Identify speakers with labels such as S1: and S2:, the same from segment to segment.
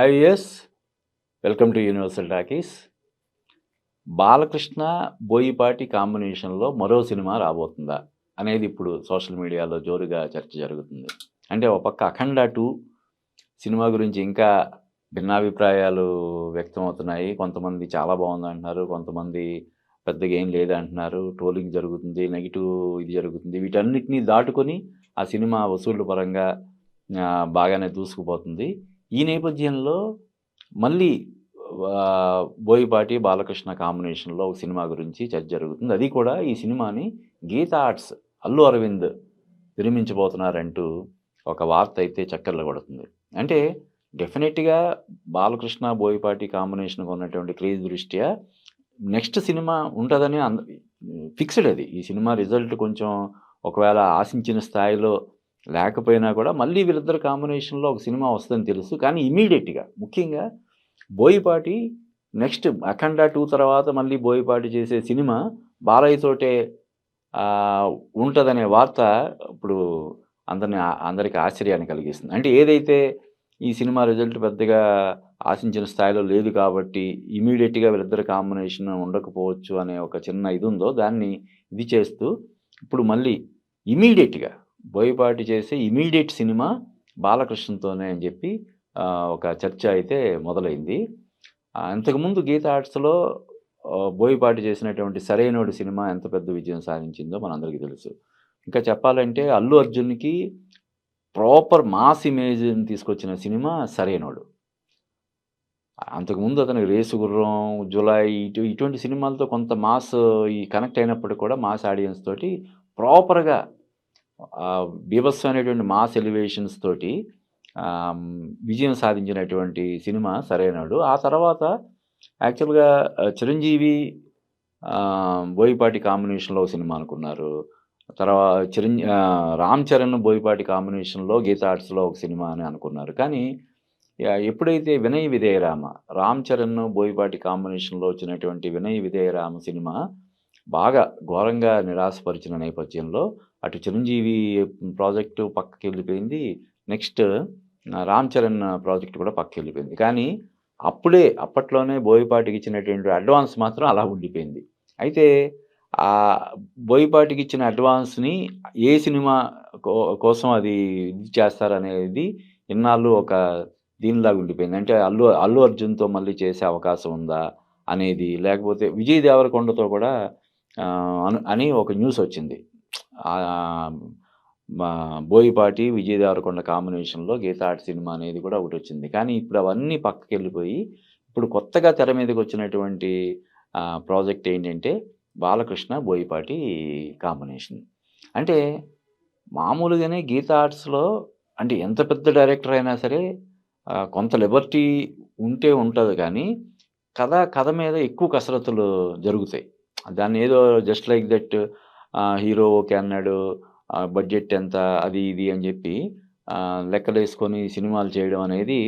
S1: Is yes welcome to Universal Talkies. Balakrishna Boyapati కాంబినేషన్లో మరో cinema రాబోతుందా అనేది ఇప్పుడు సోషల్ మీడియాలో జోరుగా చర్చ జరుగుతుంది. అంటే ఒక పక్క అఖండ టూ సినిమా గురించి ఇంకా భిన్నాభిప్రాయాలు వ్యక్తం అవుతున్నాయి కొంతమంది చాలా బాగుంది అంటున్నారు కొంతమంది పెద్దగా ఏం లేదంటున్నారు ట్రోలింగ్ జరుగుతుంది నెగిటివ్ ఇది జరుగుతుంది. వీటన్నిటిని దాటుకొని ఆ సినిమా వసూళ్ళ పరంగా బాగానే దూసుకుపోతుంది. ఈ నేపథ్యంలో మళ్ళీ బోయిపాటి బాలకృష్ణ కాంబినేషన్లో ఒక సినిమా గురించి చర్చ జరుగుతుంది. అది కూడా ఈ సినిమాని గీతా ఆర్ట్స్ అల్లు అరవింద్ విరమించబోతున్నారంటూ ఒక వార్త అయితే చక్కర్లు కొడుతుంది. అంటే డెఫినెట్గా బాలకృష్ణ బోయపాటి కాంబినేషన్కి ఉన్నటువంటి క్రేజ్ దృష్ట్యా నెక్స్ట్ సినిమా ఉంటుందని అంద ఫిక్స్డ్ అది. ఈ సినిమా రిజల్ట్ కొంచెం ఒకవేళ ఆశించిన స్థాయిలో లేకపోయినా కూడా మళ్ళీ వీళ్ళిద్దరు కాంబినేషన్లో ఒక సినిమా వస్తుందని తెలుసు. కానీ ఇమీడియట్గా ముఖ్యంగా బోయిపాటి నెక్స్ట్ అఖండ టూ తర్వాత మళ్ళీ బోయపాటి చేసే సినిమా బాలయ్యతోటే ఉంటుందనే వార్త ఇప్పుడు అందరిని అందరికి ఆశ్చర్యాన్ని కలిగిస్తుంది. అంటే ఏదైతే ఈ సినిమా రిజల్ట్ పెద్దగా ఆశించిన స్థాయిలో లేదు కాబట్టి ఇమీడియట్గా వీళ్ళిద్దరు కాంబినేషన్ ఉండకపోవచ్చు అనే ఒక చిన్న ఇది ఉందో దాన్ని ఇది చేస్తూ ఇప్పుడు మళ్ళీ ఇమీడియట్గా బోయపాటి చేసే ఇమీడియట్ సినిమా బాలకృష్ణతోనే అని చెప్పి ఒక చర్చ అయితే మొదలైంది. అంతకుముందు గీత ఆర్ట్స్లో బోయపాటి చేసినటువంటి సరైనోడు సినిమా ఎంత పెద్ద విజయం సాధించిందో మనందరికీ తెలుసు. ఇంకా చెప్పాలంటే అల్లు అర్జున్కి ప్రాపర్ మాస్ ఇమేజ్ని తీసుకొచ్చిన సినిమా సరైనోడు. అంతకుముందు అతనికి రేసు గుర్రం జులై ఇటు ఇటువంటి సినిమాలతో కొంత మాస్ ఈ కనెక్ట్ అయినప్పటికీ కూడా మాస్ ఆడియన్స్ తోటి ప్రాపర్గా బీభత్సం అనేటువంటి మాస్ ఎలివేషన్స్ తోటి విజయం సాధించినటువంటి సినిమా సరైనడు ఆ తర్వాత యాక్చువల్గా చిరంజీవి బోయిపాటి కాంబినేషన్లో ఒక సినిమా అనుకున్నారు. తర్వాత చిరంజీ రామ్ చరణ్ బోయపాటి కాంబినేషన్లో గీతా ఆర్ట్స్లో ఒక సినిమా అని అనుకున్నారు. కానీ ఎప్పుడైతే వినయ్ విధేయరామ రామ్ చరణ్ బోయిపాటి కాంబినేషన్లో వచ్చినటువంటి వినయ్ విధేయరామ సినిమా బాగా ఘోరంగా నిరాశపరిచిన నేపథ్యంలో అటు చిరంజీవి ప్రాజెక్టు పక్కకి వెళ్ళిపోయింది. నెక్స్ట్ రామ్ చరణ్ ప్రాజెక్ట్ కూడా పక్కకి వెళ్ళిపోయింది. కానీ అప్పుడే అప్పట్లోనే బోయపాటికి ఇచ్చినటువంటి అడ్వాన్స్ మాత్రం అలా ఉండిపోయింది. అయితే ఆ బోయపాటికి ఇచ్చిన అడ్వాన్స్ని ఏ సినిమా కో- కోసం అది ఇది చేస్తారనేది ఇన్నాళ్ళు ఒక దీనిలాగా ఉండిపోయింది. అంటే అల్లు అల్లు అర్జున్తో మళ్ళీ చేసే అవకాశం ఉందా అనేది లేకపోతే విజయ్ దేవరకొండతో కూడా అని ఒక న్యూస్ వచ్చింది. బోయిపాటి విజయ్ దేవరకొండ కాంబినేషన్లో గీతా ఆర్ట్ సినిమా అనేది కూడా ఒకటి వచ్చింది కానీ ఇప్పుడు అవన్నీ పక్కకి వెళ్ళిపోయి ఇప్పుడు కొత్తగా తెర మీదకి వచ్చినటువంటి ప్రాజెక్ట్ ఏంటంటే బాలకృష్ణ బోయిపాటి కాంబినేషన్. అంటే మామూలుగానే గీతా ఆర్ట్స్లో అంటే ఎంత పెద్ద డైరెక్టర్ అయినా సరే కొంత లిబర్టీ ఉంటే ఉంటుంది కానీ కథ కథ మీద ఎక్కువ కసరత్తులు జరుగుతాయి. దాన్ని ఏదో just like that hero okay అన్నాడు బడ్జెట్ ఎంత అది ఇది అని చెప్పి లెక్కలు వేసుకొని సినిమాలు చేయడం అనేది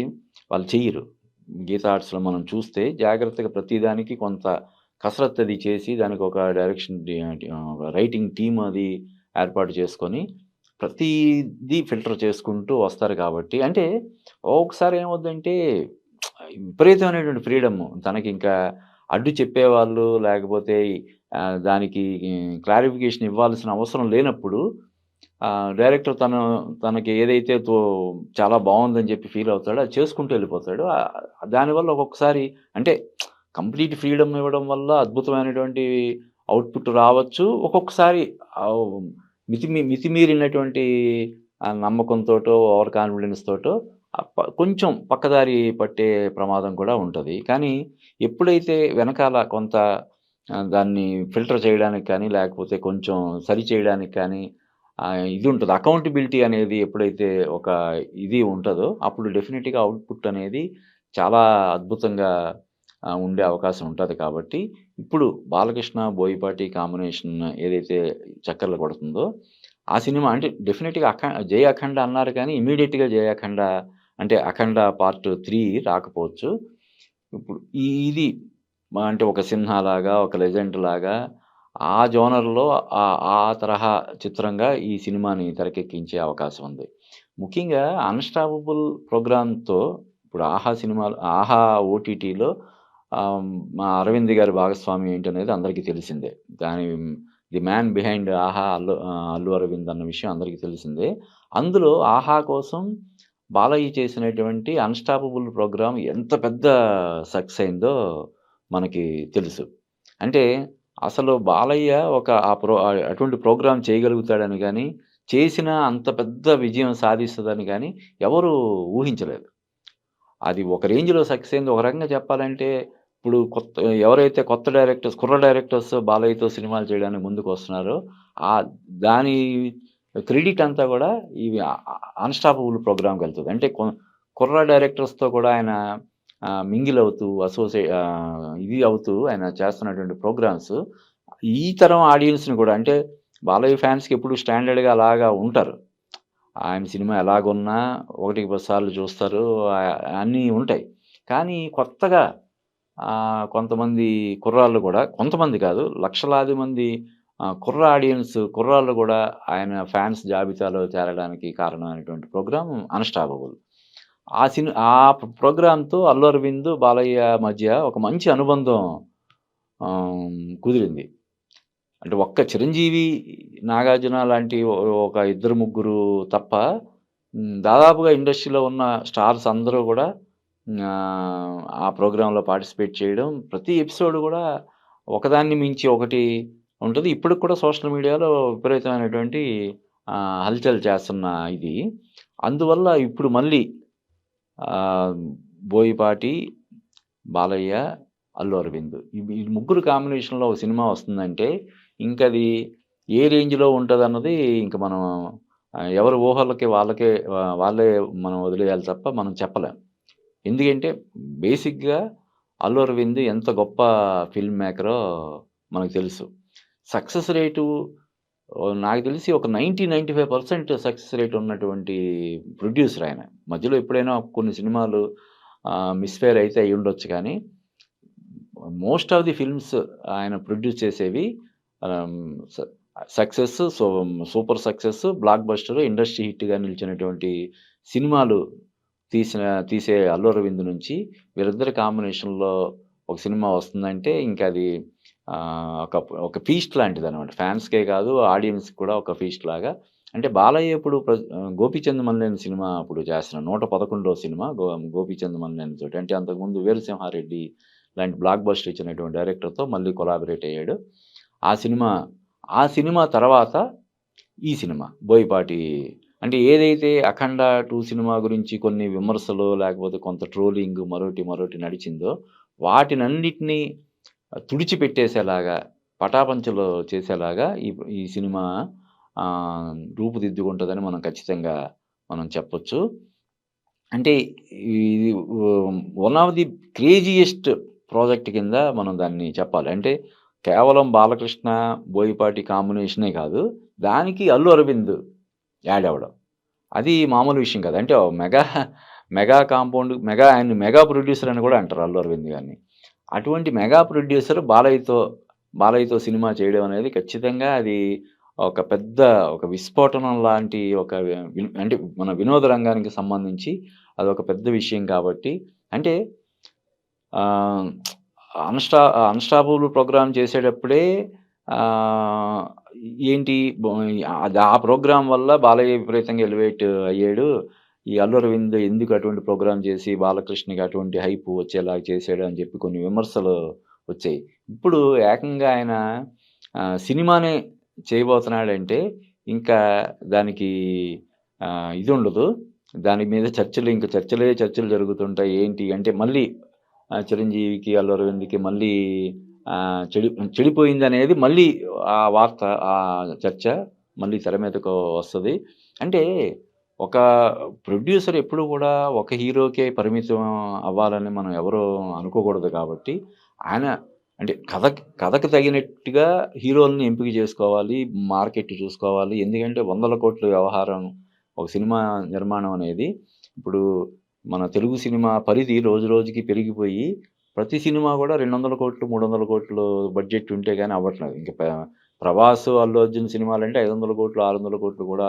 S1: వాళ్ళు చెయ్యరు. గీత ఆర్ట్స్లో మనం చూస్తే జాగ్రత్తగా ప్రతిదానికి కొంత కసరత్తు అది చేసి దానికి ఒక డైరెక్షన్ రైటింగ్ టీమ్ అది ఏర్పాటు చేసుకొని ప్రతిదీ ఫిల్టర్ చేసుకుంటూ వస్తారు కాబట్టి. అంటే ఒకసారి ఏమవుద్దంటే విపరీతమైనటువంటి ఫ్రీడమ్ తనకి ఇంకా అడ్డు చెప్పేవాళ్ళు లేకపోతే దానికి క్లారిఫికేషన్ ఇవ్వాల్సిన అవసరం లేనప్పుడు డైరెక్టర్ తను తనకి ఏదైతే తో చాలా బాగుందని చెప్పి ఫీల్ అవుతాడో అది చేసుకుంటూ వెళ్ళిపోతాడు. దానివల్ల ఒక్కొక్కసారి అంటే కంప్లీట్ ఫ్రీడమ్ ఇవ్వడం వల్ల అద్భుతమైనటువంటి అవుట్పుట్ రావచ్చు. ఒక్కొక్కసారి ఆ, మితిమి మితిమీరినటువంటి నమ్మకంతో ఓవర్ కాన్ఫిడెన్స్ తోటో కొంచెం పక్కదారి పట్టే ప్రమాదం కూడా ఉంటుంది. కానీ ఎప్పుడైతే వెనకాల కొంత దాన్ని ఫిల్టర్ చేయడానికి కానీ లేకపోతే కొంచెం సరి చేయడానికి కానీ ఇది ఉంటుంది. అకౌంటబిలిటీ అనేది ఎప్పుడైతే ఒక ఇది ఉంటుందో అప్పుడు డెఫినెట్గా అవుట్పుట్ అనేది చాలా అద్భుతంగా ఉండే అవకాశం ఉంటుంది కాబట్టి ఇప్పుడు బాలకృష్ణ బోయపాటి కాంబినేషన్ ఏదైతే చక్కర్లు కొడుతుందో ఆ సినిమా అంటే డెఫినెట్గా అఖ జయ అఖండ అన్నారు కానీ ఇమీడియట్గా జయ అఖండ అంటే అఖండ పార్ట్ త్రీ రాకపోవచ్చు ఇప్పుడు ఈ ఇది అంటే ఒక సింహ లాగా ఒక లెజెండ్ లాగా ఆ జోనర్లో ఆ ఆ తరహా చిత్రంగా ఈ సినిమాని తెరకెక్కించే అవకాశం ఉంది ముఖ్యంగా అన్స్టాపబుల్ ప్రోగ్రామ్తో ఇప్పుడు 'ఆహా' సినిమాలు 'ఆహా' ఓటీటీలో మా అరవింద్ గారి భాగస్వామి ఏంటనేది అందరికీ తెలిసిందే. దాని ది మ్యాన్ బిహైండ్ 'ఆహా' అల్లు అల్లు అరవింద్ అన్న విషయం అందరికీ తెలిసిందే. అందులో 'ఆహా' కోసం బాలయ్య చేసినటువంటి 'అన్‌స్టాపబుల్' ప్రోగ్రామ్ ఎంత పెద్ద సక్సెస్ అయిందో మనకి తెలుసు. అంటే అసలు బాలయ్య ఒక ఆ ప్రో అటువంటి ప్రోగ్రామ్ చేయగలుగుతాడని కానీ చేసిన అంత పెద్ద విజయం సాధిస్తుందని కానీ ఎవరు ఊహించలేదు. అది ఒక రేంజ్‌లో సక్సెస్ అయింది. ఒక రకంగా చెప్పాలంటే ఇప్పుడు కొత్త ఎవరైతే కొత్త డైరెక్టర్స్, కుర్ర డైరెక్టర్స్ బాలయ్యతో సినిమాలు చేయడానికి ముందుకొస్తున్నారో ఆ దాని క్రెడిట్ అంతా కూడా ఇవి అన్స్టాపబుల్ ప్రోగ్రామ్కి వెళ్తుంది అంటే కుర్ర డైరెక్టర్స్‌తో కూడా ఆయన మింగిల్ అవుతూ అసోసియే ఇది అవుతూ ఆయన చేస్తున్నటువంటి ప్రోగ్రామ్స్ ఈ తరం ఆడియన్స్‌ని కూడా అంటే బాలయ్య ఫ్యాన్స్‌కి ఎప్పుడు స్టాండర్డ్‌గా అలాగా ఉంటారు. ఆయన సినిమా ఎలాగున్నా ఒకటికి 10 సార్లు చూస్తారు. అన్నీ ఉంటాయి. కానీ కొత్తగా కొంతమంది కుర్రాళ్ళు కూడా కొంతమంది కాదు లక్షలాది మంది కుర్ర ఆడియన్స్ కుర్రాళ్ళు కూడా ఆయన ఫ్యాన్స్ జాబితాలో చేరడానికి కారణమైనటువంటి ప్రోగ్రాం 'అన్‌స్టాపబుల్.' ఆ సిని ఆ ప్రోగ్రామ్‌తో అల్లు అరవింద్, బాలయ్య మధ్య ఒక మంచి అనుబంధం కుదిరింది. అంటే ఒక్క చిరంజీవి, నాగార్జున లాంటి ఒక ఇద్దరు ముగ్గురు తప్ప దాదాపుగా ఇండస్ట్రీలో ఉన్న స్టార్స్ అందరూ కూడా ఆ ప్రోగ్రాంలో పార్టిసిపేట్ చేయడం ప్రతి ఎపిసోడ్ కూడా ఒకదాన్ని మించి ఒకటి ఉంటుంది ఇప్పటికి కూడా సోషల్ మీడియాలో విపరీతమైనటువంటి హల్చల్ చేస్తున్న ఇది. అందువల్ల ఇప్పుడు మళ్ళీ బోయిపాటి బాలయ్య, అల్లు అరవింద్ ఈ ముగ్గురు కాంబినేషన్‌లో ఒక సినిమా వస్తుందంటే ఇంకది ఏ రేంజ్‌లో ఉంటుంది అన్నది ఇంక మనం ఎవరి ఊహలకి వాళ్ళకే వాళ్ళే మనం వదిలేయాలి తప్ప మనం చెప్పలేం. ఎందుకంటే బేసిక్‌గా అల్లు అరవింద్ ఎంత గొప్ప ఫిల్మ్ మేకరో మనకు తెలుసు. సక్సెస్ రేటు నాకు తెలిసి ఒక 90, 95% సక్సెస్ రేట్ ఉన్నటువంటి ప్రొడ్యూసర్ ఆయన. మధ్యలో ఎప్పుడైనా కొన్ని సినిమాలు మిస్‌ఫైర్ అయితే అయ్యుండొచ్చు కానీ మోస్ట్ ఆఫ్ ది ఫిల్మ్స్ ఆయన ప్రొడ్యూస్ చేసేవి success su super success, blockbuster, industry హిట్‌గా నిలిచినటువంటి సినిమాలు తీసిన తీసే అల్లు అరవింద్ నుంచి వీరిద్దరి కాంబినేషన్‌లో ఒక సినిమా వస్తుందంటే ఇంకా అది ఒక ఒక ఫీస్ట్ లాంటిది అనమాట ఫ్యాన్స్‌కే కాదు ఆడియన్స్‌కి కూడా ఒక ఫీస్ట్ లాగా. అంటే బాలయ్య ఇప్పుడు 'గోపీచంద్ మలినేని' సినిమా ఇప్పుడు చేస్తున్నాడు. 111 సినిమా గో 'గోపీచంద్ మలినేని' తోటి. అంటే అంతకుముందు 'వీరసింహారెడ్డి' లాంటి బ్లాక్ బస్టర్ ఇచ్చినటువంటి డైరెక్టర్‌తో మళ్ళీ కొలాబరేట్ అయ్యాడు. ఆ సినిమా ఆ సినిమా తర్వాత ఈ సినిమా 'బోయపాటి' అంటే ఏదైతే 'అఖండ టూ సినిమా గురించి కొన్ని విమర్శలు లేకపోతే కొంత ట్రోలింగ్ మరోటి మరోటి నడిచిందో వాటినన్నిటిని తుడిచిపెట్టేసేలాగా పటాపంచలు చేసేలాగా ఈ ఈ సినిమా రూపుదిద్దుకుంటుందని మనం ఖచ్చితంగా మనం చెప్పొచ్చు. అంటే ఇది one of the craziest project కింద మనం దాన్ని చెప్పాలి. అంటే కేవలం బాలకృష్ణ, బోయపాటి కాంబినేషనే కాదు. దానికి అల్లు అరవింద్ యాడ్ అవ్వడం. అది మామూలు విషయం కాదు. అంటే మెగా మెగా కాంపౌండ్ మెగా ఆయన మెగా ప్రొడ్యూసర్ అని కూడా అంటారు అల్లు అరవింద్ గారిని. అటువంటి మెగా ప్రొడ్యూసర్ బాలయ్యతో బాలయ్యతో సినిమా చేయడం అనేది ఖచ్చితంగా అది ఒక పెద్ద ఒక విస్ఫోటనం లాంటి ఒక వి అంటే మన వినోద రంగానికి సంబంధించి అది ఒక పెద్ద విషయం కాబట్టి అంటే అన్‌స్టా అన్స్టాపుల్ ప్రోగ్రామ్ చేసేటప్పుడే ఏంటి అది ఆ ప్రోగ్రాం వల్ల బాలయ్య విపరీతంగా ఎలివేట్ అయ్యాడు. ఈ అల్లు అరవింద్ ఎందుకు అటువంటి ప్రోగ్రాం చేసి బాలకృష్ణకి అటువంటి హైప్ వచ్చేలాగా చేసాడు అని చెప్పి కొన్ని విమర్శలు వచ్చాయి. ఇప్పుడు ఏకంగా ఆయన సినిమానే చేయబోతున్నాడంటే ఇంకా దానికి ఇది ఉండదు. దాని మీద చర్చలు ఇంకా చర్చలే చర్చలు జరుగుతుంటాయి. ఏంటి అంటే మళ్ళీ చిరంజీవికి, అల్లు అరవింద్‌కి మళ్ళీ చెడి చెడిపోయింది అనేది మళ్ళీ ఆ వార్త ఆ చర్చ మళ్ళీ తెర మీదకు వస్తుంది అంటే ఒక ప్రొడ్యూసర్ ఎప్పుడు కూడా ఒక హీరోకే పరిమితం అవ్వాలని మనం ఎవరు అనుకోకూడదు కాబట్టి ఆయన అంటే కథ కథకు తగినట్టుగా హీరోలని ఎంపిక చేసుకోవాలి. మార్కెట్ చూసుకోవాలి. ఎందుకంటే వందల కోట్ల వ్యవహారం ఒక సినిమా నిర్మాణం అనేది ఇప్పుడు మన తెలుగు సినిమా పరిధి రోజు రోజుకి పెరిగిపోయి ప్రతి సినిమా కూడా 200 కోట్లు, 300 కోట్లు బడ్జెట్ ఉంటే కానీ అవ్వట్లేదు. ఇంకా 'ప్రభాస్, అల్లు అర్జున్' సినిమాలంటే 500 కోట్లు, 600 కోట్లు కూడా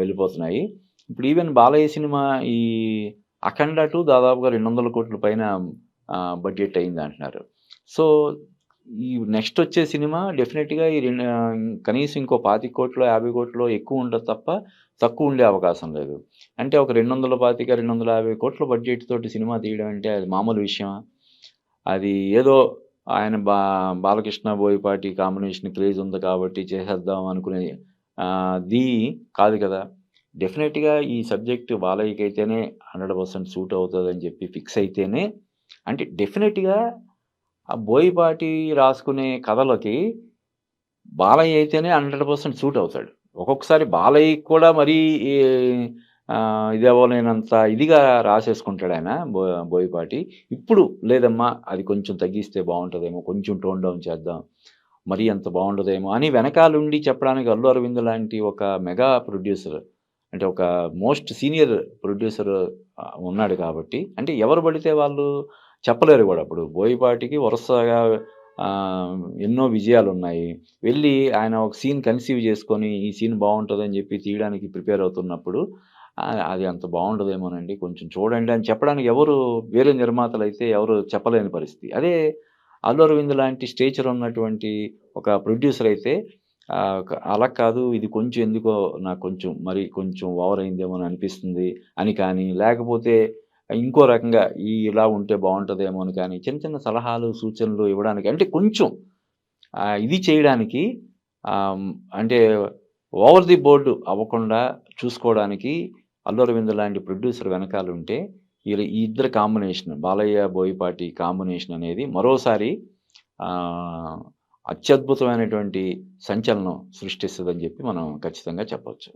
S1: వెళ్ళిపోతున్నాయి. ఇప్పుడు ఈవెన్ బాలయ్య సినిమా ఈ అఖండ టూ దాదాపుగా 200,00,00,000 పైన బడ్జెట్ అయింది అంటున్నారు సో, ఈ నెక్స్ట్ వచ్చే సినిమా డెఫినెట్గా ఈ రెండు కనీసం ఇంకో 25,00,00,000 50,00,00,000 ఎక్కువ ఉండదు తప్ప, తక్కువ ఉండే అవకాశం లేదు. అంటే ఒక 225, 250,00,00,000 బడ్జెట్ తోటి సినిమా తీయడం అంటే అది మామూలు విషయమా? అది ఏదో ఆయన బా బాలకృష్ణ, బోయపాటి కాంబినేషన్ క్రేజ్ ఉంది కాబట్టి చేసేద్దాం అనుకునే అది ది కాదు కదా! డెఫినెట్గా ఈ సబ్జెక్ట్ బాలయ్యకైతేనే 100% సూట్ అవుతుందని చెప్పి ఫిక్స్ అయితేనే అంటే డెఫినెట్గా ఆ బోయపాటి రాసుకునే కథలకి బాలయ్య అయితేనే 100% సూట్ అవుతాడు. ఒక్కొక్కసారి బాలయ్యకి కూడా మరీ ఇది అవ్వలేనంత ఇదిగా రాసేసుకుంటాడాయన బో బోయపాటి. ఇప్పుడు లేదమ్మా అది కొంచెం తగ్గిస్తే బాగుంటుందేమో కొంచెం టోన్ డౌన్ చేద్దాం. మరీ అంత బాగుండదేమో అని వెనకాలుండి చెప్పడానికి 'అల్లు అరవింద్' లాంటి ఒక మెగా ప్రొడ్యూసర్ అంటే ఒక మోస్ట్ సీనియర్ ప్రొడ్యూసర్ ఉన్నాడు కాబట్టి అంటే ఎవరు పడితే వాళ్ళు చెప్పలేరు కూడా. అప్పుడు బోయపాటికి వరుసగా ఎన్నో విజయాలు ఉన్నాయి వెళ్ళి ఆయన ఒక సీన్ కన్సీవ్ చేసుకొని ఈ సీన్ బాగుంటుందని చెప్పి తీయడానికి ప్రిపేర్ అవుతున్నప్పుడు అది అంత బాగుండదేమోనండి. కొంచెం చూడండి అని చెప్పడానికి ఎవరు వేరే అయితే ఎవరు చెప్పలేని పరిస్థితి. అదే 'అల్లు అరవింద్' లాంటి స్టేచర్ ఉన్నటువంటి ఒక ప్రొడ్యూసర్ అయితే అలా కాదు ఇది కొంచెం ఎందుకో నాకు కొంచెం మరి కొంచెం ఓవర్ అయిందేమో అని అనిపిస్తుంది అని కానీ, లేకపోతే ఇంకో రకంగా ఈ ఇలా ఉంటే బాగుంటుందేమో అని కానీ, చిన్న చిన్న సలహాలు, సూచనలు ఇవ్వడానికి అంటే కొంచెం ఇది చేయడానికి అంటే ఓవర్ ది బోర్డు అవ్వకుండా చూసుకోవడానికి 'అల్లు అరవింద్' లాంటి ప్రొడ్యూసర్ వెనకాల ఉంటే వీళ్ళ ఈ ఇద్దరు కాంబినేషన్ బాలయ్య, బోయపాటి కాంబినేషన్ అనేది మరోసారి అత్యద్భుతమైనటువంటి సంచలనం సృష్టిస్తుందని చెప్పి మనం ఖచ్చితంగా చెప్పవచ్చు